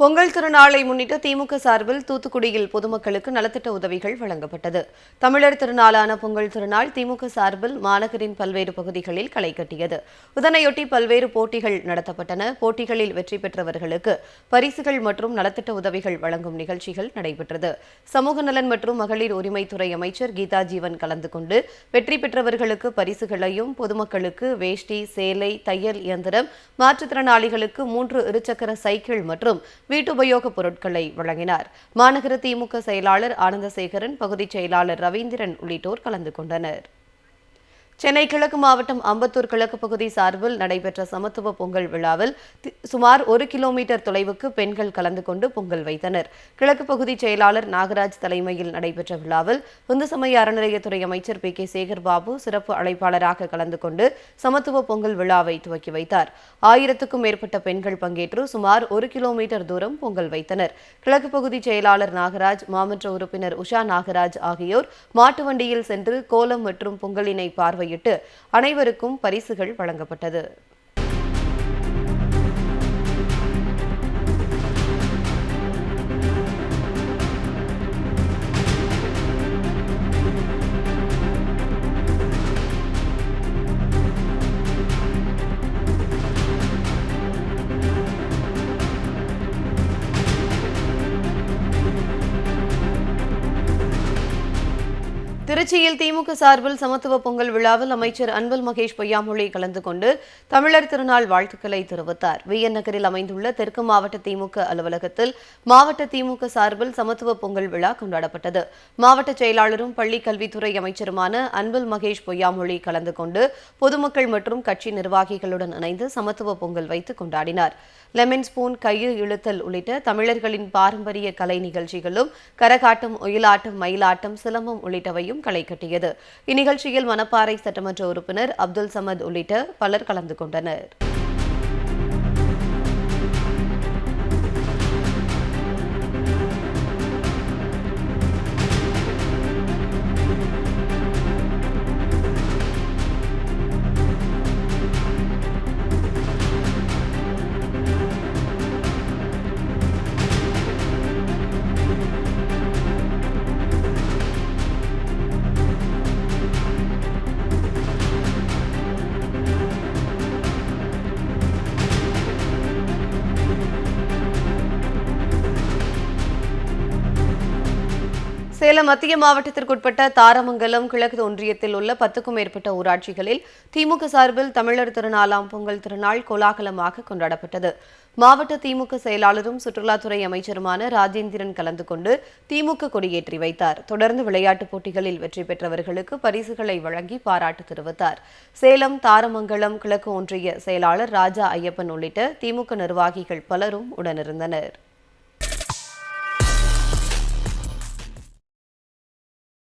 பொங்கல் திருநாளை முன்னிட்டு திமுக சார்பில் தூத்துக்குடியில் பொதுமக்களுக்கு நலத்திட்ட உதவிகள் வழங்கப்பட்டது. தமிழர் திருநாளான பொங்கல் திருநாள் திமுக சார்பில் மாநகரின் பல்வேறு பகுதிகளில் களை கட்டியது. இதனையொட்டி பல்வேறு போட்டிகள் நடத்தப்பட்டன. போட்டிகளில் வெற்றி பெற்றவர்களுக்கு பரிசுகள் மற்றும் நலத்திட்ட உதவிகள் வழங்கும் நிகழ்ச்சிகள் நடைபெற்றது. சமூக நலன் மற்றும் மகளிர் உரிமைத்துறை அமைச்சர் கீதா ஜீவன் கலந்து கொண்டு வெற்றி பெற்றவர்களுக்கு பரிசுகளையும் பொதுமக்களுக்கு வேஷ்டி சேலை தையல் இயந்திரம் மாற்றுத்திறனாளிகளுக்கு மூன்று இருசக்கர சைக்கிள் மற்றும் வீட்டுபயோகப் பொருட்களை வழங்கினார். மாநகர திமுக செயலாளர் ஆனந்தசேகரன் பகுதிச் செயலாளர் ரவீந்திரன் உள்ளிட்டோர் கலந்து கொண்டனர். சென்னை கிழக்கு மாவட்டம் அம்பத்தூர் கிழக்கு பகுதி சார்பில் நடைபெற்ற சமத்துவ பொங்கல் விழாவில் சுமார் ஒரு கிலோமீட்டர் தொலைவுக்கு பெண்கள் கலந்து கொண்டு பொங்கல் வைத்தனர். கிழக்கு பகுதி செயலாளர் நாகராஜ் தலைமையில் நடைபெற்ற விழாவில் இந்து சமய அறநிலையத்துறை அமைச்சர் பி. கே. சேகர் பாபு சிறப்பு அழைப்பாளராக கலந்து கொண்டு சமத்துவ பொங்கல் விழாவை துவக்கி வைத்தார். ஆயிரத்துக்கும் மேற்பட்ட பெண்கள் பங்கேற்று சுமார் ஒரு கிலோமீட்டர் தூரம் பொங்கல் வைத்தனர். கிழக்கு பகுதி செயலாளர் நாகராஜ் மாமன்ற உறுப்பினர் உஷா நாகராஜ் ஆகியோர் மாட்டு வண்டியில் சென்று கோலம் மற்றும் பொங்கலினை பார்வையிட்டு அனைவருக்கும் பரிசுகள் வழங்கப்பட்டது. திருச்சியில் திமுக சார்பில் சமத்துவ பொங்கல் விழாவில் அமைச்சர் அன்பில் மகேஷ் பொய்யாமொழி கலந்து கொண்டு தமிழர் திருநாள் வாழ்த்துக்களை தெரிவித்தார். விஎன் நகரில் அமைந்துள்ள தெற்கு மாவட்ட திமுக அலுவலகத்தில் மாவட்ட திமுக சார்பில் சமத்துவ பொங்கல் விழா கொண்டாடப்பட்டது. மாவட்ட செயலாளரும் பள்ளி கல்வித்துறை அமைச்சருமான அன்பில் மகேஷ் பொய்யாமொழி கலந்து கொண்டு பொதுமக்கள் மற்றும் கட்சி நிர்வாகிகளுடன் இணைந்து சமத்துவ பொங்கல் வைத்து கொண்டாடினார். லெமன் ஸ்பூன் கயிறு இழுத்தல் உள்ளிட்ட தமிழர்களின் பாரம்பரிய கலை நிகழ்ச்சிகளும் கரகாட்டம் ஒயிலாட்டம் மயிலாட்டம் சிலம்பம் உள்ளிட்டவையும் களை கட்டியது. இந்நிகழ்ச்சியில் மணப்பாறை சட்டமன்ற உறுப்பினர் அப்துல் சமத் உள்ளிட்ட பலர் கலந்து கொண்டனர். சேலம் மத்திய மாவட்டத்திற்குட்பட்ட தாரமங்கலம் கிழக்கு ஒன்றியத்தில் உள்ள பத்துக்கும் மேற்பட்ட ஊராட்சிகளில் திமுக சார்பில் தமிழர் திருநாளாம் பொங்கல் திருநாள் கோலாகலமாக கொண்டாடப்பட்டது. மாவட்ட திமுக செயலாளரும் சுற்றுலாத்துறை அமைச்சருமான ராஜேந்திரன் கலந்து கொண்டு திமுக கொடியேற்றி வைத்தார். தொடர்ந்து விளையாட்டுப் போட்டிகளில் வெற்றி பெற்றவர்களுக்கு பரிசுகளை வழங்கி பாராட்டு தெரிவித்தார். சேலம் தாரமங்கலம் கிழக்கு ஒன்றிய செயலாளர் ராஜா ஐயப்பன் உள்ளிட்ட திமுக நிர்வாகிகள் பலரும் உடனிருந்தனர்.